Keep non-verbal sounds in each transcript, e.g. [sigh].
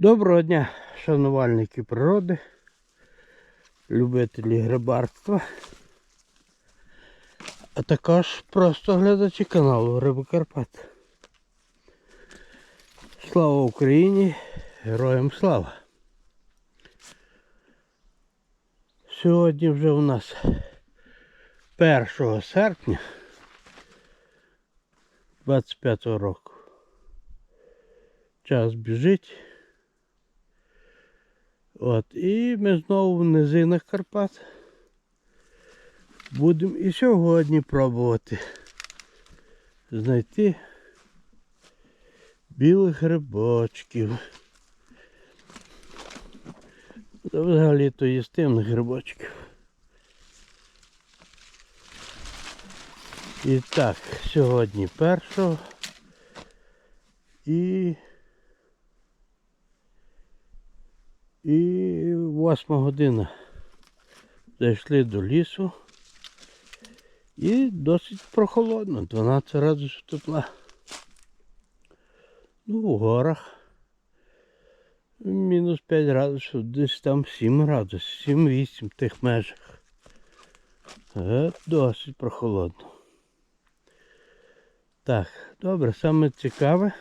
Доброго дня, шанувальники природи, любителі грибарства, а також просто глядачі каналу Риби Карпат. Слава Україні! Героям слава! Сьогодні вже у нас 1 серпня 25 року. Час біжить. От, і ми знову в низинах Карпат. Будемо і сьогодні пробувати знайти білих грибочків. Взагалі то їстивних грибочків. І так, сьогодні першого і І восьма година. Зайшли до лісу. І досить прохолодно, 12 градусів тепла. Ну, в горах. Мінус 5 градусів, десь там 7 градусів, 7-8 в тих межах. Е, досить прохолодно. Так, добре, саме цікаве.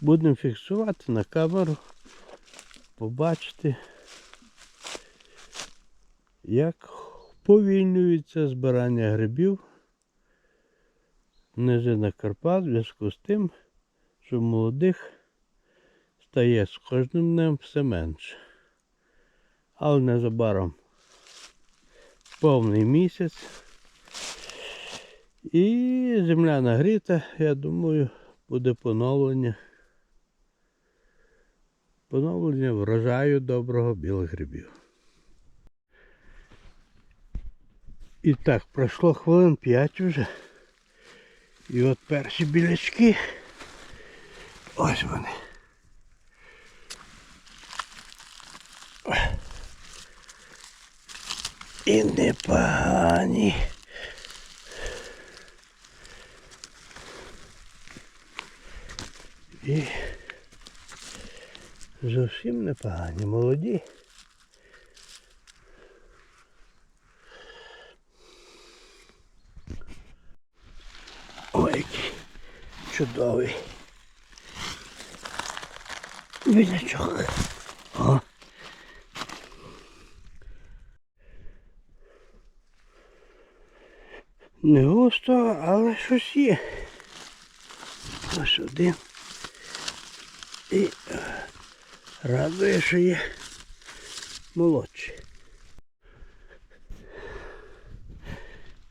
Будемо фіксувати на камеру побачити, як повільнюється збирання грибів в низинах Карпат в зв'язку з тим, що молодих стає з кожним днем все менше. Але незабаром повний місяць. І земля нагріта, я думаю, буде поновлення. Поновлення врожаю доброго білих грибів. І так, пройшло хвилин 5 вже. І от перші білячки. Ось вони. І непогані. І Зовсім непогані, молоді. Ой, який чудовий. Білячок. О. Не густо, але щось є. Ось один. І Радує, що є молодші.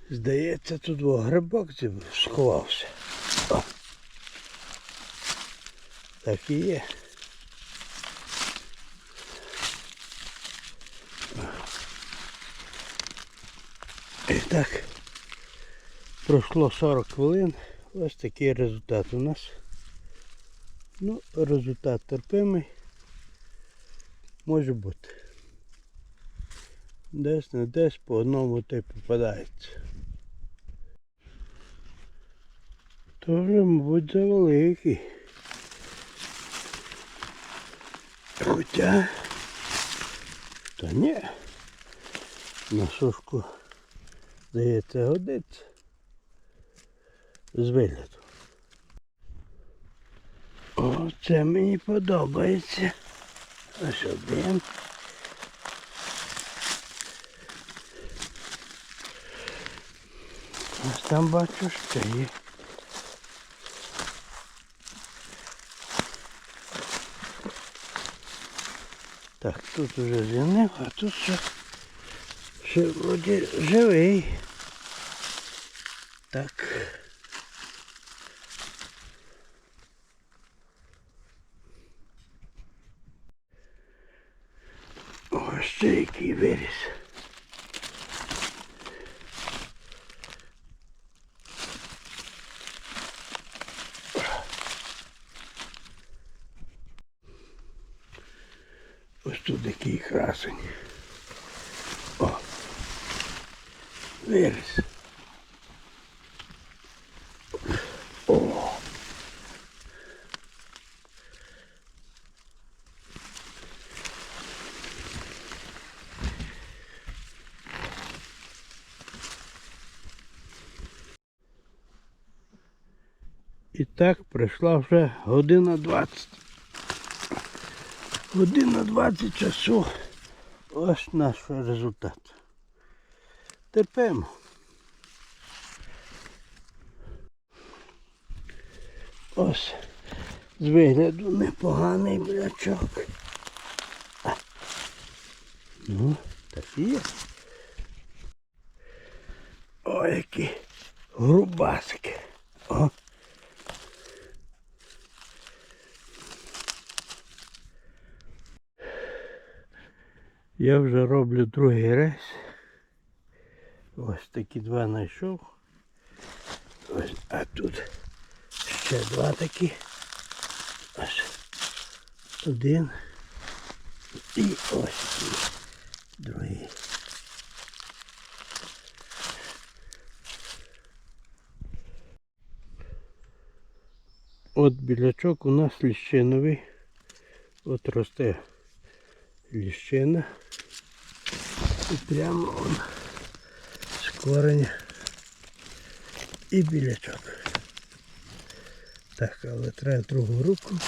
Здається, тут во грибок сховався. О. Так і є. І так, пройшло 40 хвилин. Ось такий результат у нас. Ну, результат терпимий. Може бути. Десь не десь по одному й попадається. То вже, мабуть, завеликий. Хоча... Та ні. На сушку здається годиться. З вигляду. О, це мені подобається. Ось один. Ось там бачу ще є. Так, тут уже зінив, а тут ще, ще вроді живий. Так. Ось ще який виріс. Ось тут який красень. О! Виріс. І так прийшла вже година 20. Година 20 часу. Ось наш результат. Терпимо. Ось з вигляду непоганий блячок. Ну, так і є. Ой, які грубаски. О. Я вже роблю другий рейс. Ось такі два знайшов. Ось, а тут ще два такі. Ось один. І ось і другий. От білячок у нас ліщиновий. От росте ліщина. І прямо он з кореня і білячок. Так, але треба другу руку.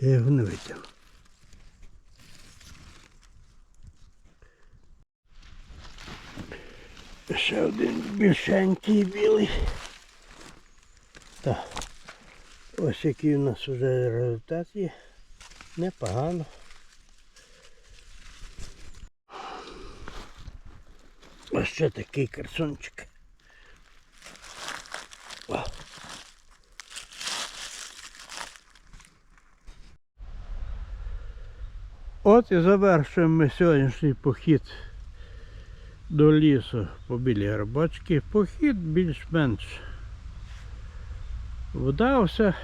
Я його не витягну. Ще один більшенький білий. Так. Ось який у нас вже результат є. Непогано. Ось ще такий красунчик. От і завершуємо ми сьогоднішній похід до лісу по білій грибочки. Похід більш-менш вдався.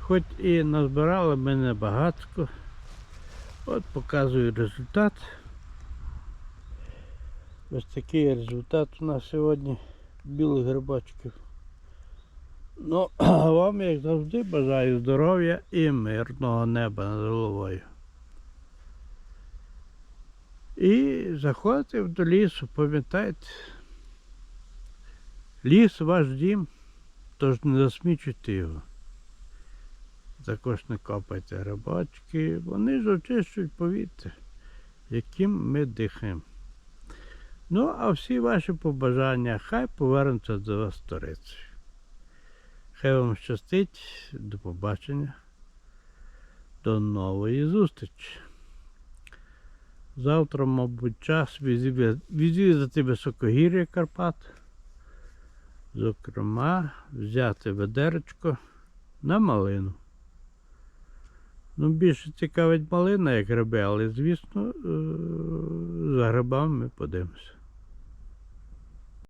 Хоч і назбирали ми небагатько. От показую результат. Ось такий результат у нас сьогодні білих грибочків. Ну, а [clears throat] вам, як завжди, бажаю здоров'я і мирного неба над головою. І заходьте до лісу, пам'ятайте. Ліс ваш дім, тож не засмічуйте його. Також не копайте грибочки, вони ж очищують повітря, яким ми дихаємо. Ну, а всі ваші побажання хай повернуться до вас сторицею. Хай вам щастить, до побачення, до нової зустрічі. Завтра, мабуть, час відвідати високогір'я Карпат. Зокрема, взяти ведеречко на малину. Ну, більше цікавить малина, як гриби, але, звісно, е, за грибами ми подивимося.